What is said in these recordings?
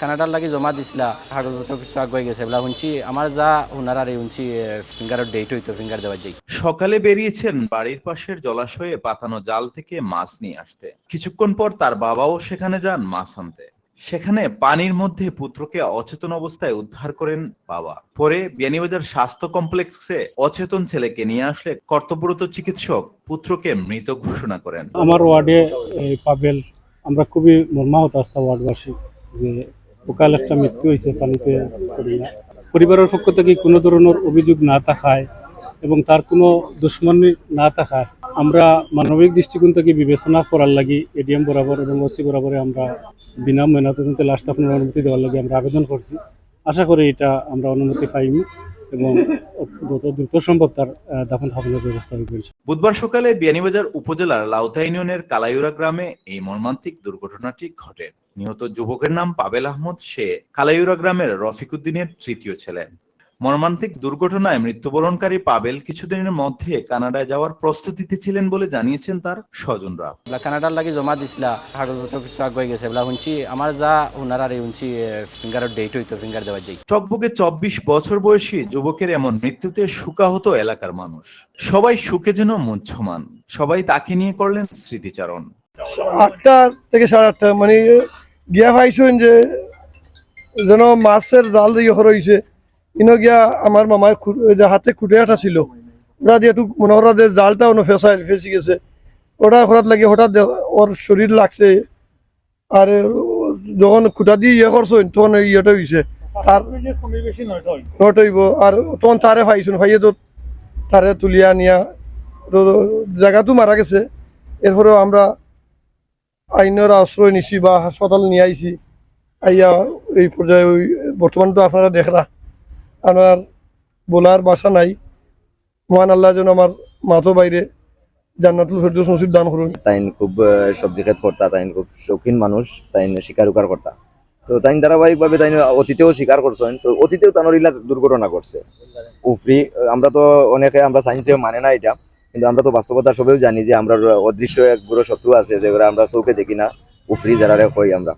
কানাডার লাগি জমা দিছিলা কাগজপত্র কিছু আগুয়ে গেছে বলা শুনছি আমার যা হুনার আর শুনছি ফিঙ্গারের ডেট হইতো ফিঙ্গার দেওয়ার যাই। সকালে বেরিয়েছেন বাড়ির পাশের জলাশয়ে পাতানো জাল থেকে মাছ নিয়ে আসতে। কিছুক্ষণ পর তার বাবাও সেখানে যান মাছ আনতে। সেখানে পানির মধ্যে পুত্রকে অচেতন অবস্থায় উদ্ধার করেন বাবা। পরে বিয়ানীবাজার স্বাস্থ্য কমপ্লেক্সে অচেতন ছেলেকে নিয়ে আসলে কর্তব্যরত চিকিৎসক পুত্রকে মৃত ঘোষণা করেন। আমার ওয়ার্ডে পাবেল আমরা খুবই মর্মাহত আসতাম ওয়ার্ডবাসী। যে ওকাল একটা মৃত্যু হয়েছে পানিতে পড়িয়া। পরিবারের পক্ষ থেকে কোনো ধরনের অভিযোগ না থাকায় এবং তার কোনো দুশ্মনী না থাকায় আমরা মানবিক দৃষ্টিকোণ থেকে বিবেচনা করার লাগি এডিএম বরাবর এবং ওসি বরাবরে আমরা বিনা ময়নাতদন্তে লাশ দাফনের অনুমতি দেওয়ার লাগে আমরা আবেদন করছি। আশা করি এটা আমরা অনুমতি পাইনি এবং দ্রুত সম্ভব তার দাফন ব্যবস্থা বুধবার সকালে বিয়ানীবাজার উপজেলার লাউতা ইউনিয়নের কালাইউরা গ্রামে এই মর্মান্তিক দুর্ঘটনাটি ঘটে। নিহত যুবকের নাম পাবেল আহমদ সে কালাইউরা গ্রামের রফিক উদ্দিনের তৃতীয় ছেলে। মর্মান্তিক দুর্ঘটনায় মৃত্যুবরণকারী পাবেল কিছুদিনের মধ্যে কানাডায় যাওয়ার প্রস্তুতিতে ছিলেন বলে জানিয়েছেন তার স্বজনরা। কানাডার লাগে জমা দিছিলা কাগজপত্র কিছু আগুয়ে গেছে বলা শুনছি আমার যা হুনার আর শুনছি ফিঙ্গারের ডেট হইতো ফিঙ্গার দেওয়ার যাই। টকবুকে চব্বিশ বছর বয়সী যুবকের এমন মৃত্যুতে সুকাহত এলাকার মানুষ। সবাই সুখে যেন মুহ্যমান সবাই তাকে নিয়ে করলেন স্মৃতিচারণ। আটটা থেকে সাড়ে আটটা মানে গিয়া পাইছেন যে যেন মাছের জাল দিয়ে রয়েছে ইনো গিয়া আমার মামায় হাতে খুঁটে আটা ছিল ওটা দিয়ে একটু মনে করা যে জালটা অন্য ফেসাই ফেসে গেছে। ওটা করার লাগে হঠাৎ ওর শরীর লাগছে। আর যখন খুঁটা দিয়ে ইয়ে করছেন তখন ইয়েটা হয়েছে তার নট হইব। আর তখন তারে পাইছুন ভাইয়ে তো তারে তুলিয়া নিয়া তো জায়গাতো মারা গেছে। এরপরেও আমরা আইনের আশ্রয় নিছি বা হাসপাতাল নিয়ে আইছি। আইয়া এই পর্যায়ে ওই বর্তমান তো আপনারা দেখরা। আমার বলার বাসা নাই। মহান আল্লাহ যেন আমার মাথো বাইরে দান করুন। খুব সবজি খেত খুব শৌখিন মানুষ শিকার তো ধারাবাহিকভাবে অতীতেও স্বীকার করছেন, তো ইলা দুর্ঘটনা উফরি, আমরা তো অনেকে আমরা মানে না এটা, কিন্তু আমরা তো বাস্তবতা সবেও জানি যে আমরা অদৃশ্য এক বড় শত্রু আছে যেগুলো আমরা চৌকে দেখি না, উফরি যারা কই আমরা।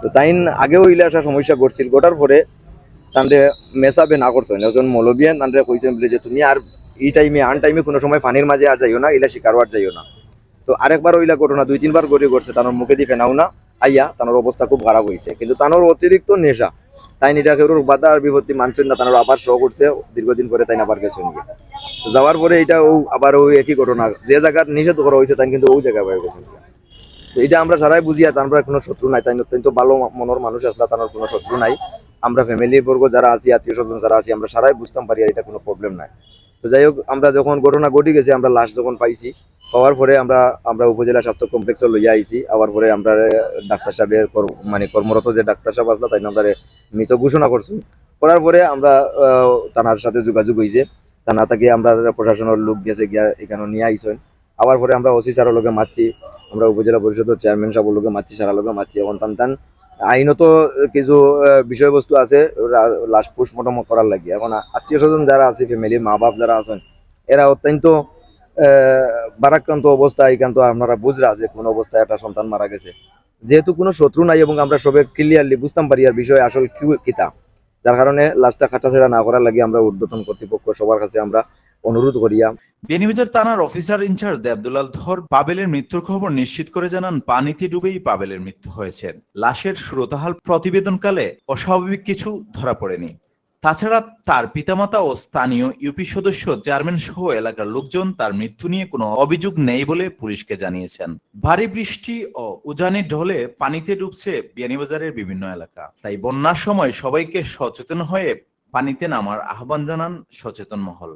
তো তাইন আগেও ইলা একটা সমস্যা ঘটছিল গোটার পরে তান্ডে মেসাবে না করছেন একজন মৌলবিয়ান তান্ডে কইছেন বলে যে, তুমি আর এই টাইমে আন টাইমে কোনো সময় পানির মাঝে আর যাইও না ইলা শিকার আর যাইও না। তো আরেকবার ওইলা ঘটনা, দুই, তিনবার গড়ে ঘটছে, তানোর মুখে দিয়ে ফেনাও না। আইয়া তানোর অবস্থা খুব খারাপ হয়েছে কিন্তু তানোর অতিরিক্ত নেশা, তাই নিটা কেউ বাধা আর বিপত্তি মানছেন না, তানোর আবার শো করছে, দীর্ঘদিন পরে তাই আবার গেছেন। তো যাওয়ার পরে এটা ও আবার ওই একই ঘটনা, যে জায়গার নিষেধ করা হয়েছে তাই কিন্তু ওই জায়গায় হয়ে গেছেন তো এটা আমরা সারাই বুঝিয়া তারপরে কোনো শত্রু নাই, তাই কিন্তু ভালো মনের মানুষ আসলে তানোর কোনো শত্রু নাই। আমরা ফ্যামিলি বর্গ যারা আছি, আত্মীয় স্বজন যারা আছি, আমরা সারাই বুঝতাম পারি আর এটা কোনো প্রবলেম নাই। তো যাই হোক, আমরা যখন ঘটনা ঘটে গেছে, আমরা লাশ যখন পাইছি, পাওয়ার পরে আমরা আমরা উপজেলা স্বাস্থ্য কমপ্লেক্সে লইয়া আইছি। আবার পরে আমরা ডাক্তার সাহেবের মানে কর্মরত যে ডাক্তার সাহেব আসলা, তাই আমরা মৃত ঘোষণা করছি। করার পরে আমরা তানার সাথে যোগাযোগ হয়েছে তানা তাকে আমরা প্রশাসনের লোক গেছে, গিয়া এখানে নিয়ে আইসেন। আবার পরে আমরা ওসি স্যারের লোকে মারছি, আমরা উপজেলা পরিষদের চেয়ারম্যান সাহেবের লোকে মারছি সারা লোকে মারছি, এখন টান টান আইনত কিছু বিষয়বস্তু আছে লাশ পোস্টমর্টম করার লাগে। এখন আত্মীয় স্বজন যারা আছে ফ্যামিলি মা বাপ যারা আছেন এরা অত্যন্ত আহ, ভারাক্রান্ত অবস্থা এখান তো আপনারা বুঝরা যে কোন অবস্থায় একটা সন্তান মারা গেছে। যেহেতু কোনো শত্রু নাই এবং আমরা সবে ক্লিয়ারলি বুঝতাম পারি আর বিষয় আসল কিতা। যার কারণে লাশটা খাটাছেড়া না করার লাগে আমরা উদ্বোধন কর্তৃপক্ষ সবার কাছে আমরা অনুরোধ করিয়া। বেনিবাজার থানার অফিসার ইনচার্জ দেবদুলাল ধর পাবেলের মৃত্যুর খবর নিশ্চিত করে জানান, পানিতে ডুবেই পাবেলের মৃত্যু হয়েছে। লাশের সুরতাহাল প্রতিবেদনকালে অস্বাভাবিক কিছু ধরা পড়েনি। তাছাড়া তার পিতামাতা ও স্থানীয় ইউপি সদস্য চেয়ারম্যান সহ এলাকার লোকজন তার মৃত্যু নিয়ে কোনো অভিযোগ নেই বলে পুলিশকে জানিয়েছেন। ভারী বৃষ্টি ও উজানি ঢলে পানিতে ডুবছে বিয়ানীবাজারের বিভিন্ন এলাকা। তাই বন্যার সময় সবাইকে সচেতন হয়ে পানিতে নামার আহ্বান জানান সচেতন মহল।